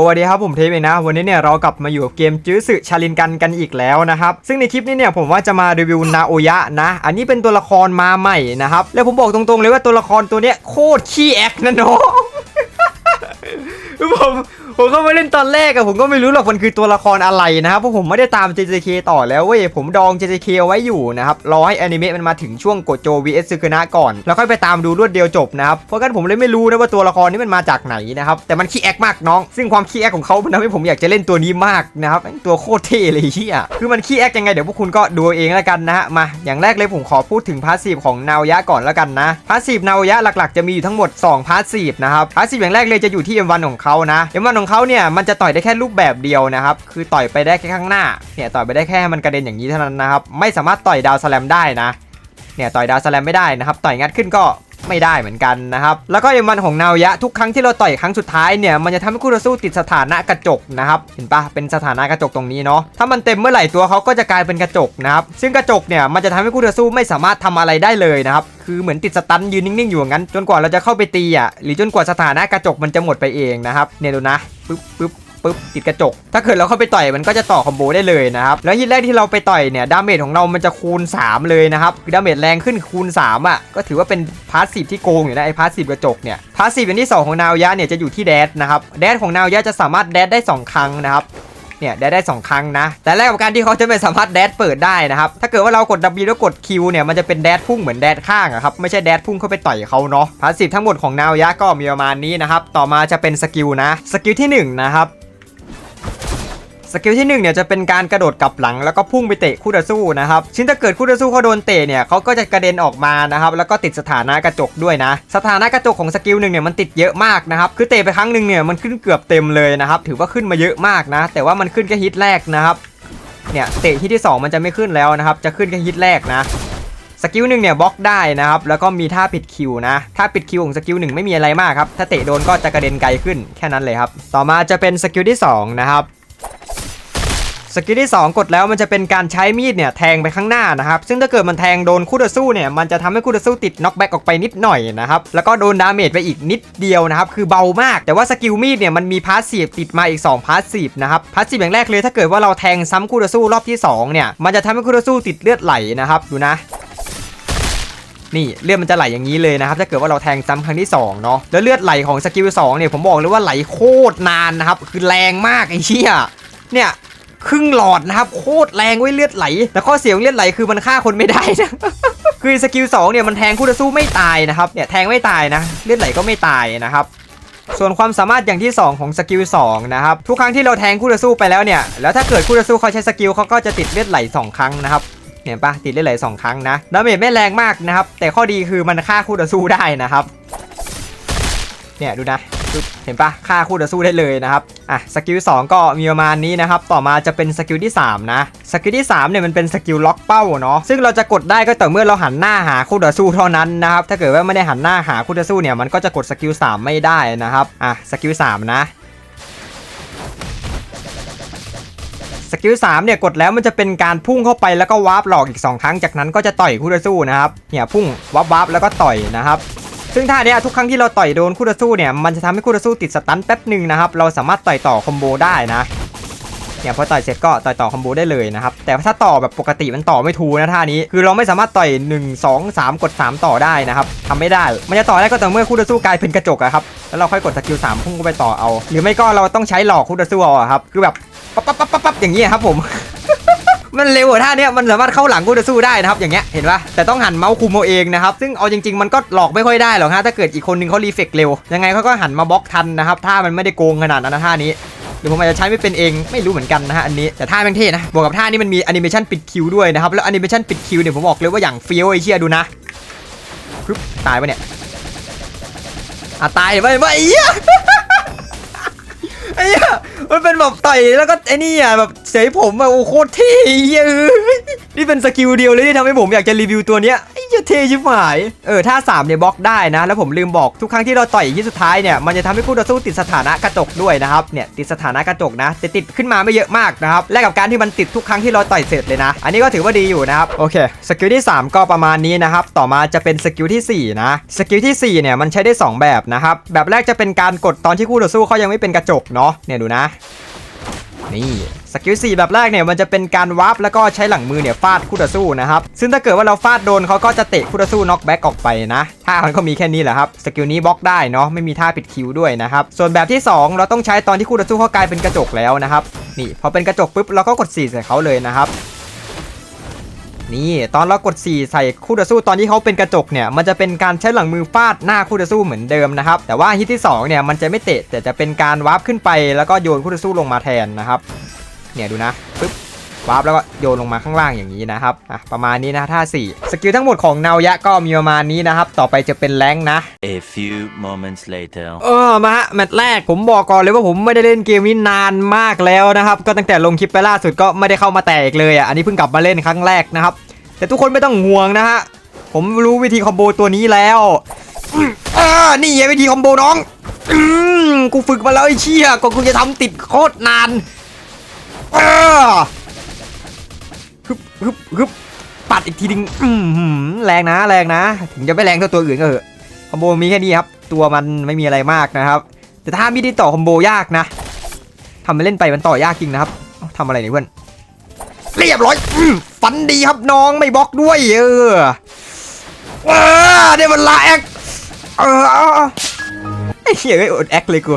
สวัสดีครับผมเทปเองนะวันนี้เนี่ยเรากลับมาอยู่กับเกมจื้อสึชาลินกันกันอีกแล้วนะครับซึ่งในคลิปนี้เนี่ยผมว่าจะมารีวิวนาโอยะนะ อันนี้เป็นตัวละครมาใหม่นะครับแล้วผมบอกตรงๆเลยว่าตัวละครตัวเนี้ยโคตรขี้แอคนะน้องผม ผมก็มาเล่นตอนแรกอะผมก็ไม่รู้หรอกมันคือตัวละครอะไรนะครับเพราะผมไม่ได้ตาม JJK ต่อแล้วเว้ยผมดอง JJK เอาไว้อยู่นะครับรอให้อนิเมะมันมาถึงช่วงโกโจ vs ซึคุนะก่อน แล้วค่อยไปตามดูรวดเดียวจบนะครับเพราะงั้นผมเลยไม่รู้นะว่าตัวละครนี้มันมาจากไหนนะครับแต่มันขี้แอคมากน้อง ซึ่งความขี้แอคของเขามันทำให้ผมอยากจะเล่นตัวนี้มากนะครับตัวโคตรเท่เลยเฮียคือมันขี้แอคยังไงเดี๋ยวพวกคุณก็ดูเอาเองแล้วกันนะฮะมา อย่างแรกเลยผมขอพูดถึงพาสซีฟของนาวยะก่อนแล้วกันนะพาสซีฟนาวยะหลักๆ จะมีอยู่ทั้งหมด2พาสซีฟนะครับพาสซีฟอย่างแรกเลยจะอยู่ที่ M1 ของเขานะ M1 ของเขาเนี่ยมันจะต่อยได้แค่รูปแบบเดียวนะครับ คือต่อยไปได้แค่ข้างหน้า เนี่ยต่อยไปได้แค่มันกระเด็นอย่างนี้เท่านั้นนะครับ ไม่สามารถต่อยดาวสแลมได้นะ เนี่ยต่อยดาวสแลมไม่ได้นะครับต่อยงัดขึ้นก็ไม่ได้เหมือนกันนะครับ แล้วก็เอมันของนาวะทุกครั้งที่เราต่อยครั้งสุดท้ายเนี่ยมันจะทำให้คู่ต่อสู้ติดสถานะกระจกนะครับเห็นปะเป็นสถานะกระจกตรงนี้เนาะถ้ามันเต็มเมื่อไหร่ตัวเขาก็จะกลายเป็นกระจกนะครับซึ่งกระจกเนี่ยมันจะทำให้คู่ต่อสู้ไม่สามารถทำอะไรได้เลยนะครับคือเหมือนติดสตันยืนนิ่งๆอยู่งั้น จนกว่าเราจะเข้าไปตีอะหรือจนกว่าสถานะกระจกมันจะหมดไปเองนะครับเนี่ยดูนะปึ๊บปึ๊บ ปุ๊บติดกระจก ถ้าเกิดเราเข้าไปต่อยมันก็จะต่อคอมโบได้เลยนะครับแล้วฮิตแรกที่เราไปต่อยเนี่ยดาเมจของเรามันจะคูณ 3 เลยนะครับคือดาเมจแรงขึ้นคูณ3อะก็ถือว่าเป็นพาสซีฟที่โกงอยู่นะไอพาสซีฟกระจกเนี่ยพาสซีฟอันที่2ของนาวยะเนี่ยจะอยู่ที่แดดนะครับแดดของนาวยะจะสามารถแดดได้ 2 ครั้งนะครับเนี่ยแดดได้ 2 ครั้งนะ แต่แรกกับการที่เขาจะไม่สามารถแดดเปิดได้นะครับ ถ้าเกิดว่าเรากด W แล้วกด Q เนี่ยมันจะเป็นแดดพุ่งเหมือนแดดข้างอะครับ ไม่ใช่แดดพุ่งเข้าไปต่อยเขาเนาะพาสซีฟทั้งหมดของนาวยะก็มีประมาณนี้นะครับ ต่อมาจะเป็นสกิลนะ สกิลที่หนึ่งนะครับ สกิลที่1เนี่ยจะเป็นการกระโดดกลับหลังแล้วก็พุ่งไปเตะคู่ต่อสู้นะครับซึ่งถ้าเกิดคู่ต่อสู้เขาโดนเตะเนี่ยเขาก็จะกระเด็นออกมานะครับแล้วก็ติดสถานะกระจกด้วยนะ สถานะกระจกของสกิลหนึ่งเนี่ยมันติดเยอะมากนะครับคือเตะไปครั้งหนึ่งเนี่ยมันขึ้นเกือบเต็มเลยนะครับถือว่าขึ้นมาเยอะมากนะ แต่ว่ามันขึ้นแค่ฮิตแรกนะครับเนี่ยเตะฮิตที่ 2 มันจะไม่ขึ้นแล้วนะครับจะขึ้นแค่ฮิตแรกนะสกิลหนึ่งเนี่ยบล็อกได้นะครับแล้วก็มีท่าปิดคิวนะท่าปิดคิวของสกิลหนึ่งไม่มีอะไรมากครับถ้าเตะโดนก็จะกระเด็นไกลขึ้นแค่นั้นเลยครับต่อมาจะเป็นสกิลที่สองนะครับ กิลที่ 2 กดแล้วมันจะเป็นการใช้มีดเนี่ยแทงไปข้างหน้านะครับซึ่งถ้าเกิดมันแทงโดนคู่ต่อสู้เนี่ยมันจะทำให้คู่ต่อสู้ติดน็อกแบ็กออกไปนิดหน่อยนะครับแล้วก็โดนดาเมจไปอีกนิดเดียวนะครับคือเบามาก แต่ว่าสกิลมีดเนี่ยมันมีพาสซีฟติดมาอีก2พาสซีฟนะครับพาสซีฟอย่างแรกเลยถ้าเกิดว่าเราแทงซ้ำคู่ต่อสู้รอบที่2เนี่ยมันจะทำให้คู่ต่อสู้ติดเลือดไหลนะครับดูนะนี่เลือดมันจะไหลอย่างนี้เลยนะครับถ้าเกิดว่าเราแทงซ้ำครั้งที่2เนาะแล้วเลือดไหลของสกิล2เนี่ยผมบอกเลยว่าไหลโคตรนานนะครับคือแรงมากไอ้เชี่ยเนี่ย ครึ่งหลอดนะครับโคตรแรงไว้ยเลือดไหล แต่ข้อเสียของเลือดไหลคือมันฆ่าคนไม่ได้นะคือสกิล2เนี่ยมันแทงคู่ต่อสู้ไม่ตายนะครับเนี่ยแทงไม่ตายนะเลือดไหลก็ไม่ตายนะครับส่วนความสามารถอย่างที่ 2 ของสกิล2นะครับทุกครั้งที่เราแทงคู่ต่อสู้ไปแล้วเนี่ยแล้วถ้าเกิดคู่ต่อสู้เขาใช้สกิลเขาก็จะติดเลือดไหลสองครั้งนะครับเห็นปะติดเลือดไหลสองครั้งนะดาเมจไม่แรงมากนะครับแต่ข้อดีคือมันฆ่าคู่ต่อสู้ได้นะครับเนี่ยดูนะ เห็นปะฆ่าคู่ต่อสู้ได้เลยนะครับอะสกิล2ก็มีประมาณนี้นะครับต่อมาจะเป็นสกิลที่ 3 นะสกิลที่3เนี่ยมันเป็นสกิลล็อกเป้าเนาะซึ่งเราจะกดได้ก็ต่อเมื่อเราหันหน้าหาคู่ต่อสู้เท่านั้นนะครับถ้าเกิดว่าไม่ได้หันหน้าหาคู่ต่อสู้เนี่ยมันก็จะกดสกิล3ไม่ได้นะครับอะสกิล3นะสกิล3เนี่ยกดแล้วมันจะเป็นการพุ่งเข้าไปแล้วก็วาร์ปหลอกอีก 2 ครั้งจากนั้นก็จะต่อยคู่ต่อสู้นะครับเนี่ยพุ่งวาร์ปวาร์ปแล้วก็ต่อยนะครับ ซึ่งท่าเนี้ยทุกครั้งที่เราต่อยโดนคู่ต่อสู้เนี่ยมันจะทำให้คู่ต่อสู้ติดสตันแป๊บหนึ่งนะครับเราสามารถต่อยต่อคอมโบได้นะเนี่ยพอต่อยเสร็จก็ต่อยต่อคอมโบได้เลยนะครับแต่ถ้าต่อแบบปกติมันต่อไม่ถูนะท่านี้คือเราไม่สามารถต่อย 1 2 3 กด 3 ต่อได้นะครับทำไม่ได้ มันจะต่อได้ก็ต่อเมื่อคู่ต่อสู้กลายเป็นกระจกอะครับแล้วเราค่อยกดสกิล3พุ่งเข้าไปต่อเอา หรือไม่ก็เราต้องใช้หลอกคู่ต่อสู้เอาอะครับคือแบบปั๊บปั๊บปั๊บปั๊บปั๊บอย่างนี้ครับผม มันเร็วอะท่าเนี้ยมันสามารถเข้าหลังกูจะสู้ได้นะครับอย่างเงี้ยเห็นปะแต่ต้องหันเมาส์คุมเอาเองนะครับซึ่งเอาจริงๆมันก็หลอกไม่ค่อยได้หรอกฮะถ้าเกิดอีกคนนึงเขารีเฟกเร็วยังไงเขาก็หันมาบล็อกทันนะครับท่ามันไม่ได้โกงขนาดนั้นนะท่านี้หรือผมอาจจะใช้ไม่เป็นเองไม่รู้เหมือนกันนะฮะอันนี้แต่ท่าแม่งเท่นะบวกกับท่านี้มันมีแอนิเมชันปิดคิวด้วยนะครับแล้วแอนิเมชันปิดคิวเนี่ยผมบอกเลยว่าอย่างเฟี้ยวไอ้เชี่ยดูนะปึ๊บตายปะเนี่ยอะตายไปไปไอ้เหี้ย ไอ้เหี้ยมันเป็นแบบต่อยแล้วก็ไอ้นี่อะแบบเสยผมอะโอ้โคตรเท่เหี้ยเอ้ยนี่เป็นสกิลเดียวเลยที่ทำให้ผมอยากจะรีวิวตัวเนี้ย ยเทชิบหาย เออท่า3เนี่ยบล็อกได้นะ แล้วผมลืมบอกทุกครั้งที่เราต่อยอย่างที่สุดท้ายเนี่ย มันจะทำให้คู่ต่อสู้ติดสถานะกระจกด้วยนะครับ เนี่ย ติดสถานะกระจกนะแต่ติดขึ้นมาไม่เยอะมากนะครับ แลกกับการที่มันติดทุกครั้งที่เราต่อยเสร็จเลยนะ อันนี้ก็ถือว่าดีอยู่นะครับ โอเค สกิลที่ 3 ก็ประมาณนี้นะครับ ต่อมาจะเป็นสกิลที่ 4 นะ สกิลที่ 4 เนี่ย มันใช้ได้ 2 แบบนะครับ แบบแรกจะเป็นการกดตอนที่คู่ต่อสู้เขายังไม่เป็นกระจกเนาะ เนี่ยดูนะ นี่สกิล4แบบแรกเนี่ยมันจะเป็นการวาร์ปแล้วก็ใช้หลังมือเนี่ยฟาดคู่ต่อสู้นะครับ ซึ่งถ้าเกิดว่าเราฟาดโดนเขาก็จะเตะคู่ต่อสู้น็อกแบ็กออกไปนะท่ามันก็มีแค่นี้แหละครับสกิลนี้บล็อกได้เนาะไม่มีท่าปิดคิวด้วยนะครับส่วนแบบที่ 2 เราต้องใช้ตอนที่คู่ต่อสู้เขากลายเป็นกระจกแล้วนะครับนี่พอเป็นกระจกปุ๊บเราก็กด4ใส่เขาเลยนะครับ นี่ตอนเรากด 4 ใส่คู่ต่อสู้ตอนที่เขาเป็นกระจกเนี่ยมันจะเป็นการใช้หลังมือฟาดหน้าคู่ต่อสู้เหมือนเดิมนะครับแต่ว่าฮิตที่สองเนี่ยมันจะไม่เตะแต่จะเป็นการวาร์ปขึ้นไป แล้วก็โยนคู่ต่อสู้ลงมาแทนนะครับเนี่ยดูนะปึ๊บ วาร์ปแล้วก็โยนลงมาข้างล่างอย่างนี้นะครับอะประมาณนี้นะท่า4สกิลทั้งหมดของนาวยะก็มีประมาณนี้นะครับ ต่อไปจะเป็นแรงค์นะ A few moments later. เออมาฮะแมตช์แรกผมบอกก่อนเลยว่าผมไม่ได้เล่นเกมนี้นานมากแล้วนะครับ ก็ตั้งแต่ลงคลิปไปล่าสุดก็ไม่ได้เข้ามาแตกเลยอะอันนี้เพิ่งกลับมาเล่นครั้งแรกนะครับ แต่ทุกคนไม่ต้องห่วงนะฮะผมรู้วิธีคอมโบตัวนี้แล้วอืมอ่านี่ไงวิธีคอมโบน้องอืมกูฝึกมาแล้วไอ้เชี่ยก็กูจะทำติดโคตรนานเออ ฮึบฮึบปัดอีกทีนึงอืมแรงนะแรงนะ ถึงจะไม่แรงเท่าตัวอื่นก็เถอะคอมโบมีแค่นี้ครับ ตัวมันไม่มีอะไรมากนะครับ แต่ถ้ามีได้ต่อคอมโบยากนะทำไปเล่นไปมันต่อยากจริงนะครับเอ้าทำอะไรเนี่ยเพื่อนเรียบร้อยอฟันดีครับน้องไม่บล็อกด้วย เออเออได้เวลาแอคเออเออไอเหี้ยไอ้อดแอคเลยกู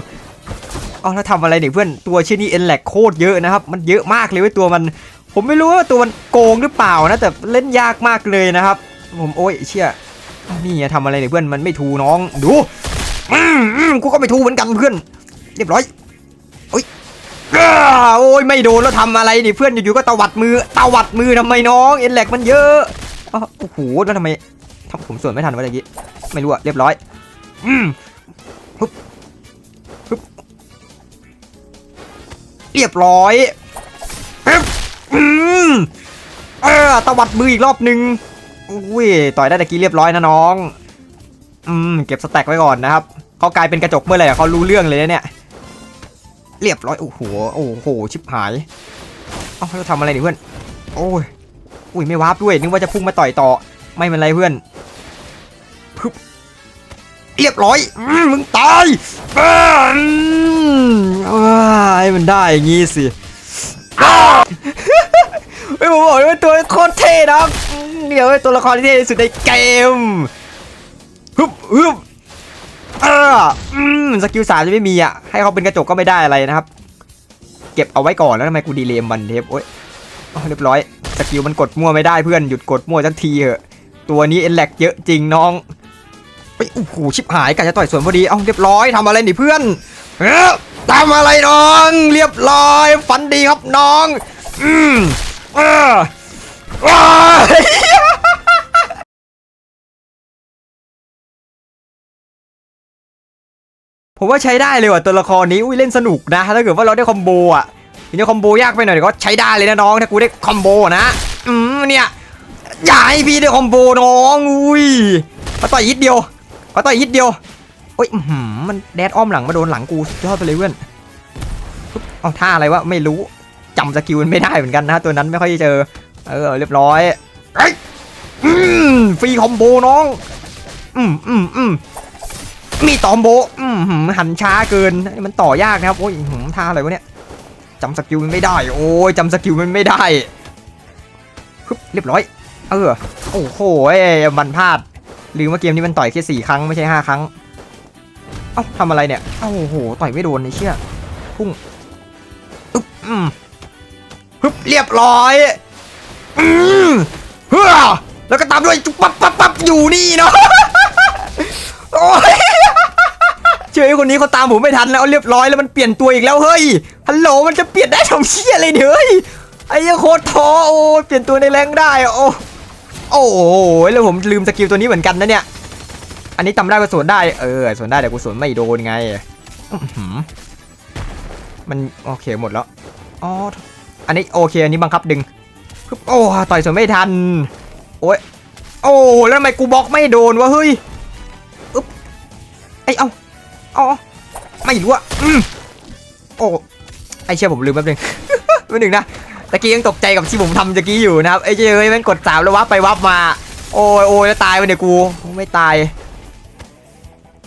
เอาแล้วทำอะไรเนี่ยเพื่อนตัวเชนี่เอ็นแลกโคตรเยอะนะครับ มันเยอะมากเลยเว้ยตัวมัน ผมไม่รู้ว่าตัวมันโกงหรือเปล่านะ แต่เล่นยากมากเลยนะครับ ผมโอ้ยเชี่ยนี่ทำอะไรเนี่ยเพื่อนมันไม่ทูน้องดูอืมอืมกูก็ไม่ทูเหมือนกันเพื่อน เรียบร้อยโอ้ยโอ้ยไม่โดนแล้วทำอะไรนี่เพื่อนอยู่ๆก็ตวัดมือตวัดมือทำไมน้องเอ็นแหลกมันเยอะโอ้โหแล้วทำไมทำผมส่วนไม่ทันวะเมื่อกี้ไม่รู้อะเรียบร้อยอืมฮึบฮึบเรียบร้อย เออตวัดมืออีกรอบหนึ่งอุ้ยต่อยได้ตะกี้เรียบร้อยนะน้อง อืมเก็บสแต็กไว้ก่อนนะครับเขากลายเป็นกระจกเมื่อไหร่เขารู้เรื่องเลยเนี่ย เรียบร้อยโอ้โหโอ้โหชิบหายเอ้าเราทำอะไรนี่เพื่อน โอ้ยอุ้ยไม่วาร์ปด้วยนึกว่าจะพุ่งมาต่อยต่อ ไม่เป็นไรเพื่อนพึบเรียบร้อยอมมึงตายอืมว้ามันได้อย่างงี้สิ ฮ้ยผมบอกเลยว่าตัวโคตรเท่นะเดี๋ยวตัวละครที่เท่ที่สุดในเกมฮึบฮึบเออสกิลสามจะไม่มีอะให้เขาเป็นกระจกก็ไม่ได้อะไรนะครับ เก็บเอาไว้ก่อนแล้วทำไมกูดีเลย์มันเทปโอ๊ยอ๋อเรียบร้อยสกิลมันกดมั่วไม่ได้เพื่อนหยุดกดมั่วสักทีเถอะ ตัวนี้เอ็นแลกเยอะจริงน้องไปโอ้โหชิบหายกะจะต่อยสวนพอดีเอ้าเรียบร้อยทำอะไรนี่เพื่อนเออทำอะไรน้อง เรียบร้อยฝันดีครับน้อง อืม เออว้าผมว่าใช้ได้เลยว่ะตัวละครนี้อุ้ยเล่นสนุกนะถ้าเกิดว่าเราได้คอมโบอะทีนี้คอมโบยากไปหน่อยแต่ก็ใช้ได้เลยนะน้องถ้ากูได้คอมโบนะอืมเนี่ยอย่าให้พี่ได้คอมโบน้องอุ้ยมาต่อยยิดเดียวมาต่อยยิดเดียวโอ้ยหือมันแดดอ้อมหลังมาโดนหลังกูยอดไปเลยเพื่อนเอาท่าอะไรวะไม่รู้ จำสกิลมันไม่ได้เหมือนกันนะตัวนั้นไม่ค่อยได้เจอ เออเรียบร้อยเอ้ยอืมฟรีคอมโบน้อง อืมอืมอืมมีตอมโบอืมหืมหันช้าเกินมันต่อยากนะครับโอ้ยหืมท่าอะไรวะเนี่ยจำสกิลมันไม่ได้ โอ้ยจำสกิลมันไม่ได้ฮึบเรียบร้อย เออโอ้โหมันพลาดลืมว่าเกมนี้มันต่อยแค่สี่ครั้งไม่ใช่ห้าครั้ง เอ้าทำอะไรเนี่ย เอ้าโอ้โหต่อยไม่โดนไอ้เชี่ยพุ่งอึ๊บอืม ฮึบเรียบร้อย อืมเฮ้อแล้วก็ตามด้วยจุ๊บปั๊บปั๊บปั๊บอยู่นี่เนาะโอ้ยเชื่อไอ้คนนี้เขาตามผมไม่ทันแล้วเรียบร้อยแล้วมันเปลี่ยนตัวอีกแล้วเฮ้ยฮัลโหลมันจะเปลี่ยนได้ทำเชี่ยอะไรเนี่ยเฮ้ยไอ้ยโคตรท้อโอ้ยเปลี่ยนตัวในแรงได้โอ้โอ้โหแล้วผมลืมสกิลตัวนี้เหมือนกันนะเนี่ย อันนี้จำได้ว่าสวนได้เออสวนได้แต่กูสวนไม่โดนไงมันโอเคหมดแล้วอ๋อ อันนี้โอเค อันนี้บังคับดึงโอ้ต่อยสวนไม่ทัน โอ้ย โอ้แล้วทำไมกูบล็อกไม่โดนวะเฮ้ยอึ๊บไอเอาเอาเอไม่รู้อะอืมโอ้ไอเชี่ยผมลืมแป๊บนึงแป๊บนึงนะตะกี้ยังตกใจกับที่ผมทำตะกี้อยู่นะครับไอเจ้ยเอ้ยแม่งกดสามแล้ววับไปวับมา โอ้ยโอ้ยแล้วตายไปเนี่ยกูไม่ตาย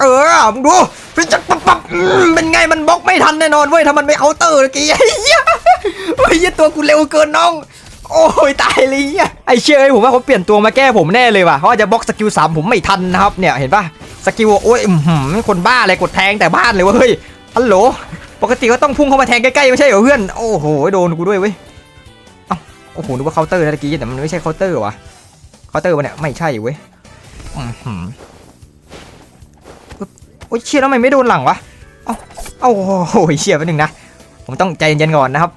เออมึงดูเป็นจักปั๊บปั๊บเป็นไงมันบล็อกไม่ทันแน่นอนเว้ยถ้ามันไม่เคาเตอร์ตะกี้ ไอ้เหี้ยไอ้เหี้ยตัวกูเร็วเกินน้อง โอ้ยตายเลยเหี้ยไอ้เชื่อไอ้ผมว่าเขาเปลี่ยนตัวมาแก้ผมแน่เลยว่ะเขาอาจจะบล็อกสกิลสามผมไม่ทันนะครับเนี่ยเห็นปะสกิลโอ้ยคนบ้าอะไรกดแทงแต่บ้านเลยเวะเฮ้ยฮัลโหลปกติก็ต้องพุ่งเข้ามาแทงใกล้ๆไม่ใช่เหรอเพื่อนโอ้โหโดนกูด้วยเว้ยเอ้าโอ้โหนึกว่าเคาน์เตอร์นะตะกี้แต่มันไม่ใช่เคาน์เตอร์ว่ะเคาน์เตอร์วะเนี่ยไม่ใช่เว้ยอื้อหือปึ๊บโอ้ยเชี่ยแล้วทำไมไม่โดนหลังวะเอ้าเอ้าโอ้โหเชี่ยไปหนึ่งนะผมต้องใจเย็นๆก่อนนะครับ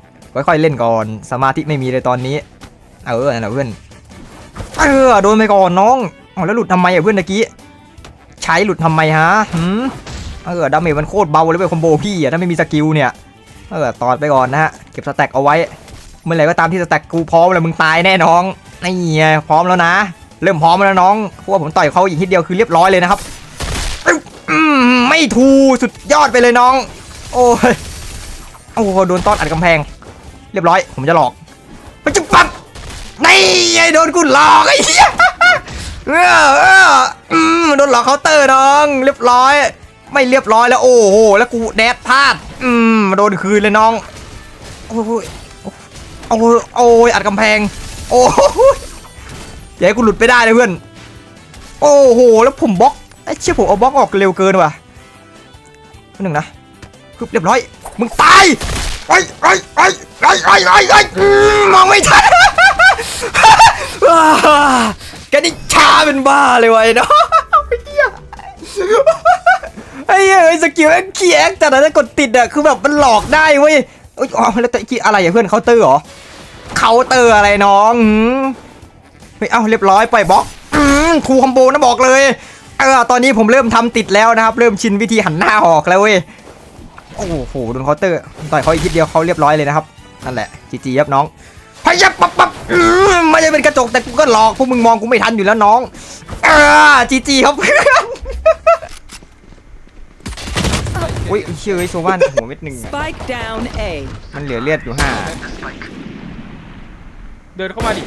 ค่อยๆเล่นก่อนสมาธิไม่มีเลยตอนนี้ เออนั่นแหละเพื่อนเออโดนไปก่อนน้องอ๋อแล้วหลุดทำไมอะเพื่อนตะกี้ใช้หลุดทำไมฮะหืมเออดาเมจมันโคตรเบาเลยเว้ยคอมโบพี่อะถ้าไม่มีสกิลเนี่ยเออตอดไปก่อนนะฮะเก็บสแต็กเอาไว้ เมื่อไหร่ก็ตามที่สแต็กกูพร้อมแล้วมึงตายแน่น้องนี่ไงพร้อมแล้วนะ เริ่มพร้อมแล้วน้องเพราะว่าผมต่อยเขาอีกทีเดียวคือเรียบร้อยเลยนะครับไม่ทูสุดยอดไปเลยน้อง โอ้ยโอ้โหโดนต้อนอัดกำแพง เรียบร้อยผมจะหลอกไปจุ๊บปั๊บนี่ไงโดนกูหลอกไอ้เหี้ยเออเอออืมโดนหลอกเคาน์เตอร์น้อง เรียบร้อย ไม่เรียบร้อยแล้วโอ้โหแล้วกูแดดพลาดอืมโดนคืนเลยน้องโอ้ยโอ้ยโอ้ยอัดกำแพง โอ้ยอย่าให้กูหลุดไปได้เลยเพื่อน โอ้โหแล้วผมบล็อกไอ้เชี่ยผมเอาบล็อกออกเร็วเกินว่ะหนึ่งนะเรียบร้อย มึงตาย ไอ้ไอ้ไอ้ไอ้ไอ้ไอ้ไอ้มองไม่ทันอ่าแกนี่ชาเป็นบ้าเลยวัยเนาะไอ้เหี้ยไอ้เหี้ยสกิลแอ็กคีแอ็กแต่ถ้ากดติดอะคือแบบมันหลอกได้เว้ยเอ้ยอ๋อแล้วตะกี้อะไรอะเพื่อนเคาน์เตอร์เหรอเคาน์เตอร์อะไรน้องหืมเฮ้ยเอ้าเรียบร้อยปล่อยบล็อกครูคอมโบนะบอกเลยเออตอนนี้ผมเริ่มทำติดแล้วนะครับ เริ่มชินวิธีหันหน้าออกแล้วเว้ย โอ้โหโดนเคาน์เตอร์ต่อยเขาอีกทีเดียวเขาเรียบร้อยเลยนะครับนั่นแหละจีจีครับน้องพยับปับปับอืมไม่ได้เป็นกระจกแต่กูก็หลอกพวกมึงมองกูไม่ทันอยู่แล้วน้องเออจีจีครับเพื่อนอุ้ยเชื่อไอ้โซว่านหัวเม็ดหนึ่งอะ Spike down A. มันเหลือเลือดอยู่ห้าเดินเข้ามาดิ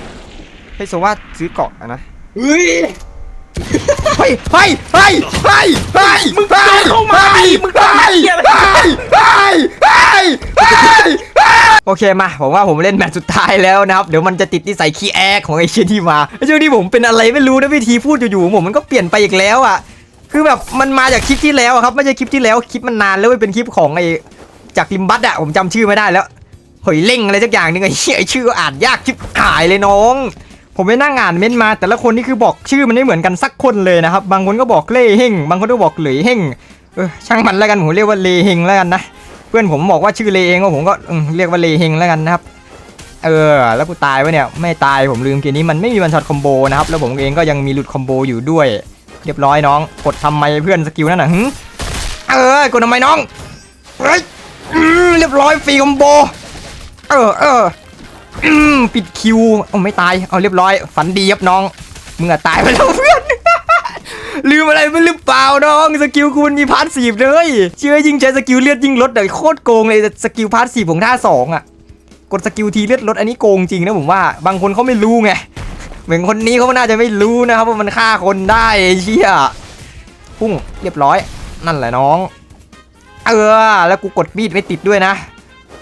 ให้โซว่าซื้อเกาะอะนะเฮ้ย เฮ้ยเฮ้ยเฮ้ยเฮ้ยเฮ้ยมึงเดินเข้ามาดิมึงทำไอ้เหี้ยอะไร เฮ้ยเฮ้ยเฮ้ยเฮ้ยโอเคมาผมว่าผมเล่นแมตช์สุดท้ายแล้วนะครับ เดี๋ยวมันจะติดนิสัยขี้แอกของไอ้เชี่ยที่มาไอ้เชี่ยที่ผมเป็นอะไรไม่รู้นะวิธีพูดอยู่ๆผมมันก็เปลี่ยนไปอีกแล้วอะ คือแบบมันมาจากคลิปที่แล้วอะครับไม่ใช่คลิปที่แล้วคลิปมันนานแล้วเว้ยเป็นคลิปของไอ้จากลิมบัตอะผมจำชื่อไม่ได้แล้วหอยเล่งอะไรสักอย่างหนึงไอ้เหี้ยไอ้ชื่อก็อ่านยากชิบหายเลยน้อง ผมไปนั่งอ่านเม้นต์มา แต่ละคนนี่คือบอกชื่อมันไม่เหมือนกันสักคนเลยนะครับ บางคนก็บอกเล่เฮงบางคนก็บอกเหลยเฮงเออช่างมันแล้วกันผมเรียกว่าเลเฮงแล้วกันนะเพื่อนผมบอกว่าชื่อเลเองก็ผมก็เรียกว่าเลเฮงแล้วกันนะครับเออแล้วกูตายวะเนี่ยไม่ตายผมลืมเกมนี้มันไม่มีวันช็อตคอมโบนะครับแล้วผมเองก็ยังมีหลุดคอมโบอยู่ด้วย เรียบร้อยน้อง กดทำไมเพื่อนสกิลนั่นน่ะเออกดทำไมน้องเฮ้ยเรียบร้อยฟรีคอมโบเออเออ ปิดคิวเอาไม่ตาย เอาเรียบร้อย ฝันดีครับน้อง มึงอะตายไปแล้วเพื่อน ลืมอะไรไม่หรือเปล่าน้องสกิลกูมันมีพาร์ทสีเลย เชื่อยิ่งใช้สกิลเลือดยิ่งลดเลยโคตรโกงเลยสกิลพาร์ทสีของท่าสองอะกดสกิลทีเลือดลดอันนี้โกงจริงนะผมว่า บางคนเขาไม่รู้ไง เหมือนคนนี้เขาน่าจะไม่รู้นะครับว่ามันฆ่าคนได้เชี่ยพุ่งเรียบร้อย นั่นแหละน้อง เออ แล้วกูกดมีดไม่ติดด้วยนะ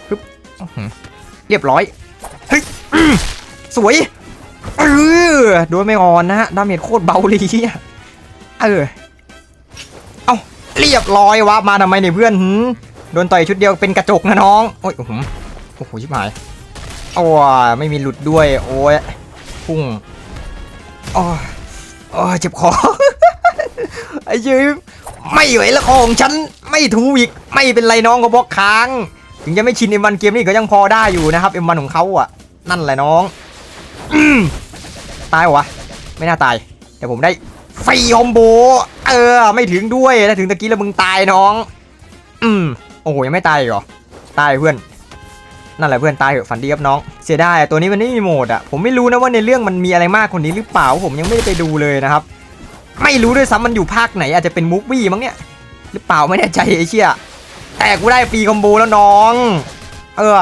ปึ๊บเรียบร้อย สวยเออโดนไม่อ่อนนะฮะดาเมจโคตรเบาเลยเหี้ยเออเอาเรียบร้อยวะมาทำไมเนี่ยเพื่อนหืโดนต่อยชุดเดียวเป็นกระจกนะน้องโอ้ยโอ้โหโอ้โหชิบหายโอ้ยไม่มีหลุดด้วย โอ้ยพุ่งโอ้โอ้เจ็บคอไอ้ยืมไม่ไหวละของฉันไม่ถูกอีกไม่เป็นไรน้องก็บอกค้าง ถึงจะไม่ชินเอ็มวันเกมนี้ก็ยังพอได้อยู่นะครับเอ็มวันของเขาอะ นั่นแหละน้อง ตายวะ ไม่น่าตาย แต่ผมได้ฟรีคอมโบ เออ ไม่ถึงด้วยถ้าถึงตะกี้แล้วมึงตายน้อง อืม โอ้โห ยังไม่ตายอีกเหรอ ตายเพื่อน นั่นแหละเพื่อนตายเถอะฝันดีครับน้อง เสียดายตัวนี้มันไม่มีโหมดอะผมไม่รู้นะว่าในเรื่องมันมีอะไรมากกว่านี้หรือเปล่า ผมยังไม่ได้ไปดูเลยนะครับ ไม่รู้ด้วยซ้ำมันอยู่ภาคไหน อาจจะเป็นมูฟวี่มั้งเนี่ย หรือเปล่าไม่แน่ใจไอ้เชี่ยแต่กูได้ฟรีคอมโบแล้วน้อง เออ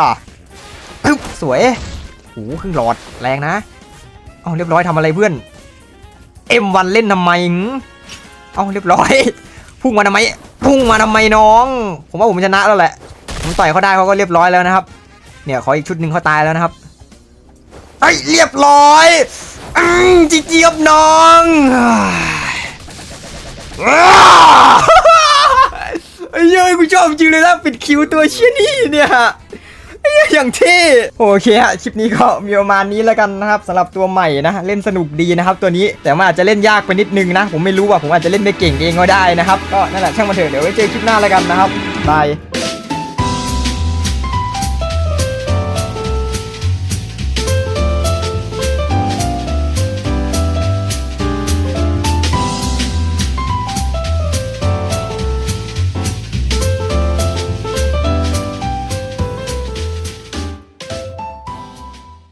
สวย หครึ่งหลอดแรงนะเอาเรียบร้อยทำอะไรเพื่อน M1 เล่นทำไมเอาเรียบร้อย พุ่งมาทำไม พุ่งมาทำไมน้อง ผมว่าผมชนะแล้วแหละ ผมต่อยเขาได้เขาก็เรียบร้อยแล้วนะครับ เนี่ยขออีกชุดหนึ่งเขาตายแล้วนะครับไอ้ยเรียบร้อยอืมจีจีครับน้องอ้าวไอ้เย้ยกูชอบจริงเลยนะปิดคิวตัวเชี่ยนี่เนี่ย อย่างที่โอเคฮะคลิปนี้ก็มีประมาณนี้แล้วกันนะครับสำหรับตัวใหม่นะเล่นสนุกดีนะครับ ตัวนี้แต่มันอาจจะเล่นยากไปนิดนึงนะ ผมไม่รู้ว่าผมอาจจะเล่นไม่เก่งเองก็ได้นะครับ ก็นั่นแหละช่างมันเถอะเดี๋ยวไว้เจอคลิปหน้าแล้วกันนะครับบาย